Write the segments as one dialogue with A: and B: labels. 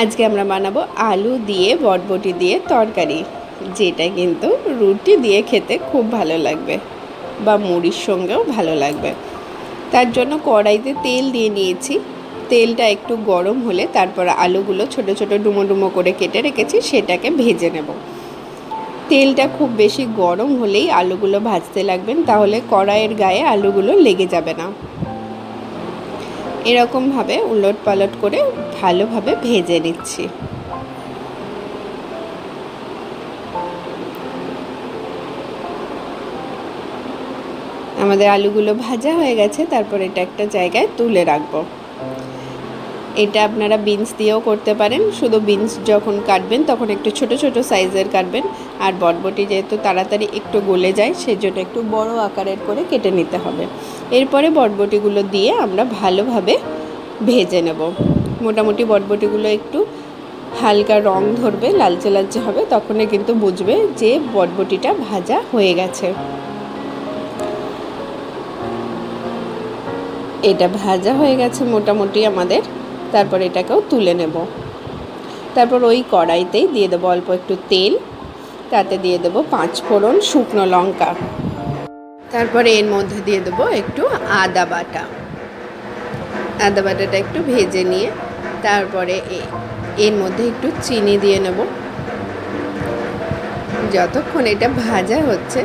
A: আজকে আমরা বানাবো আলু দিয়ে, বটবটি দিয়ে তরকারি, যেটা কিন্তু রুটি দিয়ে খেতে খুব ভালো লাগবে বা মুড়ির সঙ্গেও ভালো লাগবে। তার জন্য কড়াইতে তেল দিয়ে নিয়েছি। তেলটা একটু গরম হলে তারপর আলুগুলো ছোট ছোট ডুমো ডুমো করে কেটে রেখেছি, সেটাকে ভেজে নেব। তেলটা খুব বেশি গরম হলেই আলুগুলো ভাজতে লাগবেন, তাহলে কড়াইয়ের গায়ে আলুগুলো লেগে যাবে না। এরকমভাবে উলট পালট করে ভালোভাবে ভেজে নিচ্ছি। আমাদের আলুগুলো ভাজা হয়ে গেছে, তারপর এটা একটা জায়গায় তুলে রাখব। এটা আপনারা বিনস দিয়েও করতে পারেন। শুধু বিনস যখন কাটবেন, তখন একটু ছোট ছোট সাইজের কাটবেন। আর বটবটি যেহেতু তাড়াতাড়ি একটু গলে যায়, সেজন্য একটু বড় আকারের করে কেটে নিতে হবে। এরপরে বটবটিগুলো দিয়ে আমরা ভালোভাবে ভেজে নেব। মোটামুটি বটবটিগুলো একটু হালকা রং ধরবে, লালচে লালচে হবে, তখনই কিন্তু বুঝবে যে বটবটিটা ভাজা হয়ে গেছে। এটা ভাজা হয়ে গেছে মোটামুটি আমাদের। তারপর এটাকেও তুলে নেব। তারপর ওই কড়াইতেই দিয়ে দেবো অল্প একটু তেল। তাতে দিয়ে দেবো পাঁচ ফোড়ন শুকনো লঙ্কা। তারপরে এর মধ্যে দিয়ে দেবো একটু আদা বাটা। আদা বাটাটা একটু ভেজে নিয়ে তারপরে এর মধ্যে একটু চিনি দিয়ে নেব। যতক্ষণ এটা ভাজা হচ্ছে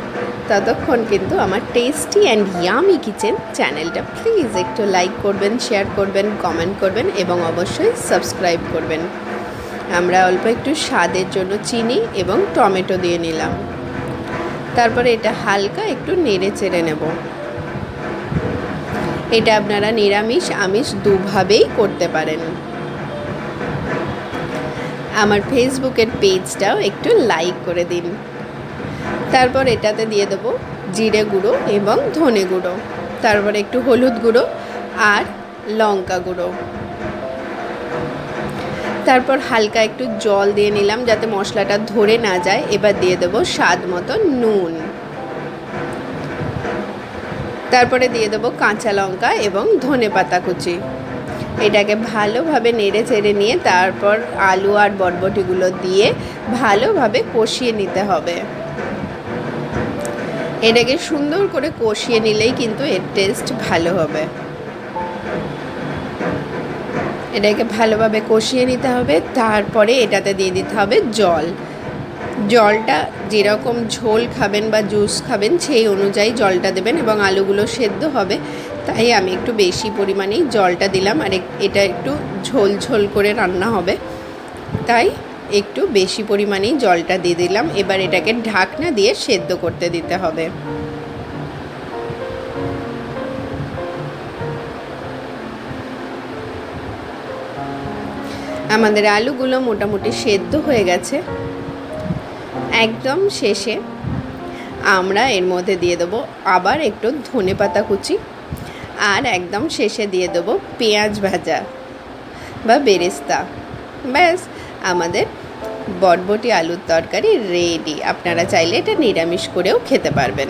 A: ততক্ষণ কিন্তু আমার টেস্টি অ্যান্ড ইয়ামি কিচেন চ্যানেলটা প্লিজ একটু লাইক করবেন শেয়ার করবেন কমেন্ট করবেন এবং অবশ্যই সাবস্ক্রাইব করবেন। আমরা অল্প একটু স্বাদের জন্য চিনি এবং টমেটো দিয়ে নিলাম। তারপরে এটা হালকা একটু নেড়ে চেড়ে নেব। এটা আপনারা নিরামিষ, আমিষ দুভাবেই করতে পারেন। আমার ফেসবুকের পেজটাও একটু লাইক করে দিন। তারপর এটাতে দিয়ে দেবো জিরে গুঁড়ো এবং ধনে গুঁড়ো। তারপর একটু হলুদ গুঁড়ো আর লঙ্কা গুঁড়ো। তারপর হালকা একটু জল দিয়ে নিলাম যাতে মশলাটা ধরে না যায়। এবার দিয়ে দেবো স্বাদ মতো নুন। তারপরে দিয়ে দেবো কাঁচা লঙ্কা এবং ধনে পাতা কুচি। এটাকে ভালোভাবে নেড়ে চেড়ে নিয়ে তারপর আলু আর বটবটিগুলো দিয়ে ভালোভাবে কষিয়ে নিতে হবে। এটাকে সুন্দর করে কষিয়ে নিলেই কিন্তু এর টেস্ট ভালো হবে। এটাকে ভালোভাবে কষিয়ে নিতে হবে, তারপরে এটাতে দিয়ে দিতে হবে জল। জলটা যেরকম ঝোল খাবেন বা জুস খাবেন সেই অনুযায়ী জলটা দেবেন এবং আলুগুলো সেদ্ধ হবে, তাই আমি একটু বেশি পরিমাণেই জলটা দিলাম। আর এটা একটু ঝোল ঝোল করে রান্না হবে, তাই একটু বেশি পরিমাণেই জলটা দিয়ে দিলাম। এবার এটাকে ঢাকনা দিয়ে সেদ্ধ করতে দিতে হবে। আমাদের আলুগুলো মোটামুটি সেদ্ধ হয়ে গেছে। একদম শেষে আমরা এর মধ্যে দিয়ে দেবো আবার একটু ধনে পাতা কুচি আর একদম শেষে দিয়ে দেবো পেঁয়াজ ভাজা বা বেরেস্তা। ব্যাস আমাদের বটবটি আলুর তরকারি রেডি আপনারা চাইলে এটা নিরামিষ করেও খেতে পারবেন।